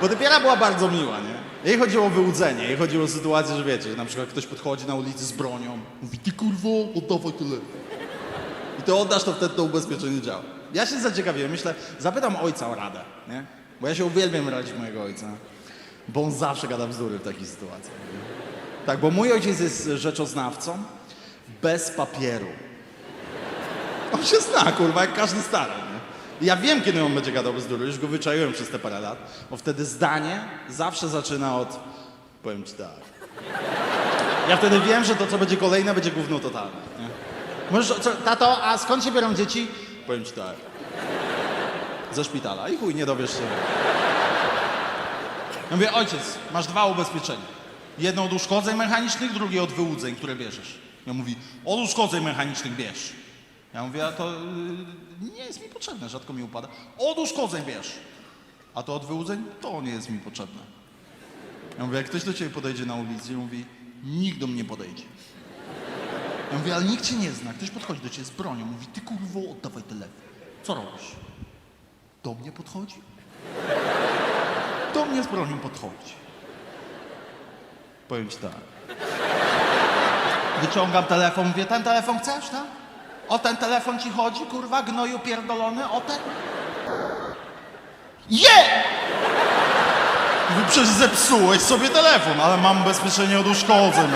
Bo typiara była bardzo miła, nie? Jej chodziło o wyłudzenie, jej chodziło o sytuację, że wiecie, że na przykład ktoś podchodzi na ulicy z bronią, mówi, ty kurwo, oddawaj tyle. I ty oddasz, to wtedy to ubezpieczenie działa. Ja się zaciekawiłem, myślę, zapytam ojca o radę, nie? Bo ja się uwielbiam radzić mojego ojca, bo on zawsze gada bzdury w takich sytuacjach. Nie? Tak, bo mój ojciec jest rzeczoznawcą bez papieru. On się zna, kurwa, jak każdy stary, Ja wiem, kiedy on będzie gadał bzdury, już go wyczaiłem przez te parę lat, bo wtedy zdanie zawsze zaczyna od, powiem ci tak. Ja wtedy wiem, że to, co będzie kolejne, będzie gówno totalne, nie? Możesz, co, tato, a skąd się biorą dzieci? Powiem ci tak. Ze szpitala. I chuj, nie dowiesz się. Ja mówię, ojciec, masz dwa ubezpieczenia. Jedno od uszkodzeń mechanicznych, drugie od wyłudzeń, które bierzesz. Ja mówi, od uszkodzeń mechanicznych bierz. Ja mówię, a to y, nie jest mi potrzebne, rzadko mi upada. Od uszkodzeń bierz. A to od wyłudzeń, to nie jest mi potrzebne. Ja mówię, jak ktoś do ciebie podejdzie na ulicy i mówi, nikt do mnie podejdzie. Ja mówię, ale nikt cię nie zna. Ktoś podchodzi do ciebie z bronią, mówi, ty kurwo, oddawaj telefon. Co robisz? Do mnie podchodzi? Do mnie z bronią podchodzi. Powiem ci tak. Wyciągam telefon, mówię, ten telefon chcesz, tak? O ten telefon ci chodzi, kurwa, gnoju pierdolony, o ten? Je! Mówię, przecież zepsułeś sobie telefon, ale mam ubezpieczenie od uszkodzeń.